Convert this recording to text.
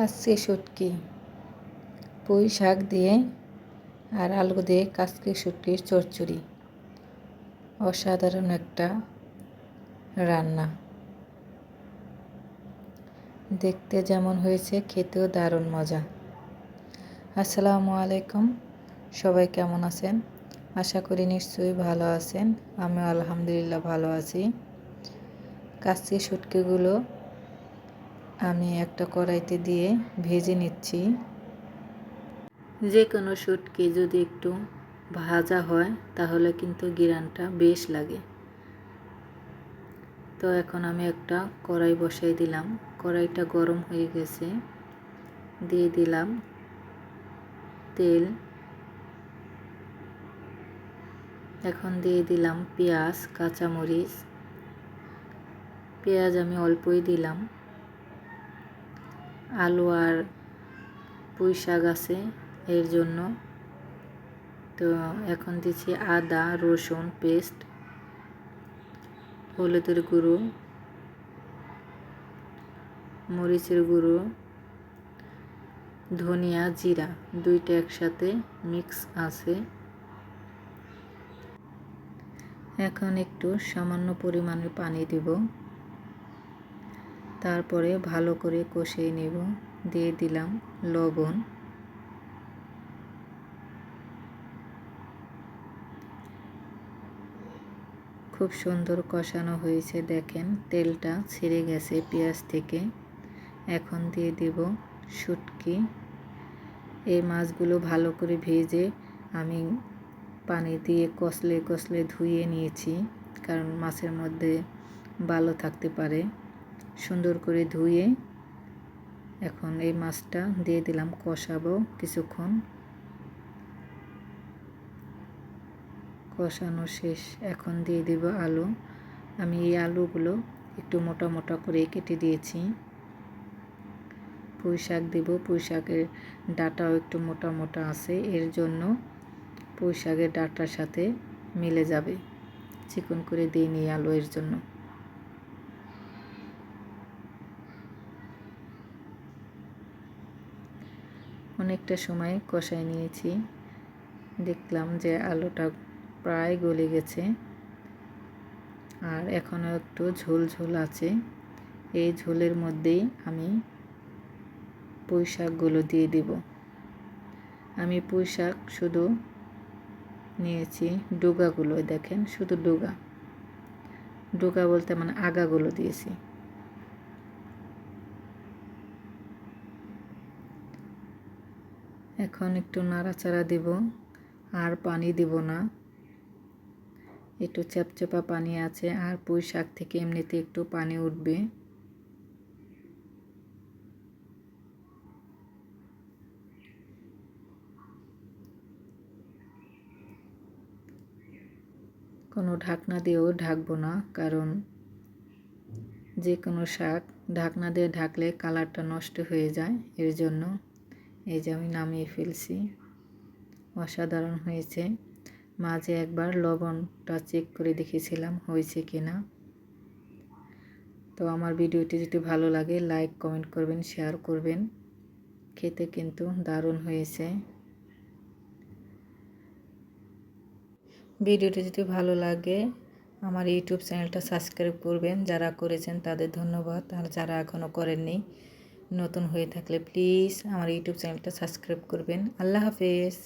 কাচ্চি শুটকি পুঁই শাক দিয়ে আর আলু দিয়ে কাচকি শুটকির চচ্চড়ি। অসাধারণ একটা রান্না। দেখতে যেমন হয়েছে, খেতেও দারুণ মজা। আসসালামু আলাইকুম। সবাই কেমন আছেন? আশা করি নিশ্চয়ই ভালো আছেন। আমিও আলহামদুলিল্লাহ ভালো আছি। কাচকি শুটকিগুলো আমি একটা কড়াইতে দিয়ে ভেজে নিচ্ছি। যে কোনো শুটকি যদি একটু ভাজা হয়, তাহলে কিন্তু গিরানটা বেশ লাগে। তো এখন আমি একটা কড়াই বসাই দিলাম। কড়াইটা গরম হয়ে গেছে। দিয়ে দিলাম তেল। এখন দিয়ে দিলাম পেঁয়াজ, কাঁচামরিচ। পেঁয়াজ আমি অল্পই দিলাম। আলু আর পুঁই শাক আছে এর জন্য। তো এখন দিচ্ছি আদা, রসুন, পেস্ট, হলুদের গুঁড়ো, মরিচের গুঁড়ো, ধনিয়া জিরা দুইটা একসাথে মিক্স আছে। এখন একটু সামান্য পরিমাণে পানি দিব। তারপরে ভালো করে কষিয়ে নেব। দিয়ে দিলাম লবণ। খুব সুন্দর কষানো হয়েছে, দেখেন। তেলটা ছেড়ে গেছে পেঁয়াজ থেকে। এখন দিয়ে দেব শুটকি। এই মাছগুলো ভালো করে ভেজে আমি পানি দিয়ে কষলে কষলে ধুয়ে নিয়েছি, কারণ মাছের মধ্যে ভালো থাকতে পারে। সুন্দর করে ধুয়ে এখন এই মাছটা দিয়ে দিলাম, কষাবো কিছুক্ষণ। কষানো শেষ, এখন দিয়ে দেব আলু। আমি এই আলুগুলো একটু মোটা মোটা করে কেটে দিয়েছি। পুঁই শাক দেবো পুঁই শাকের ডাটাও একটু মোটা মোটা আছে, এর জন্য পুঁই শাকের ডাটার সাথে মিলে যাবে। চিকন করে দিয়ে নিই আলু এর জন্য। অনেকটা সময় কষাই নিয়েছি। দেখলাম যে আলুটা প্রায় গলে গেছে। আর এখনও একটু ঝোল ঝোল আছে। এই ঝোলের মধ্যেই আমি পুঁই শাকগুলো দিয়ে দিব। আমি পুঁই শাক শুধু নিয়েছি ডোগাগুলো, দেখেন শুধু ডোগা। ডোগা বলতে মানে আগাগুলো দিয়েছি। এখন একটু নাড়াচাড়া দেব, আর পানি দেব না। একটু চ্যাপচ্যাপা পানি আছে, আর পুঁই শাক থেকে এমনিতে একটু পানি উঠবে। কোনো ঢাকনা দিয়েও ঢাকবো না, কারণ যে কোনো শাক ঢাকনা দিয়ে ঢাকলে কালারটা নষ্ট হয়ে যায়, এর জন্য এই যে আমি নামিয়ে ফেলছি। অসাধারণ হয়েছে। মাঝে একবার লবণটা চেক করে দেখেছিলাম হয়েছে কি না তো আমার ভিডিওটি যদি ভালো লাগে লাইক কমেন্ট করবেন শেয়ার করবেন। খেতে কিন্তু দারুণ হয়েছে। ভিডিওটি যদি ভালো লাগে, আমার ইউটিউব চ্যানেলটা সাবস্ক্রাইব করবেন। যারা করেছেন তাদের ধন্যবাদ। আর যারা এখনও করেননি নতুন হয়ে থাকলে প্লিজ আমার ইউটিউব চ্যানেলটা সাবস্ক্রাইব করবেন। আল্লাহ হাফেজ।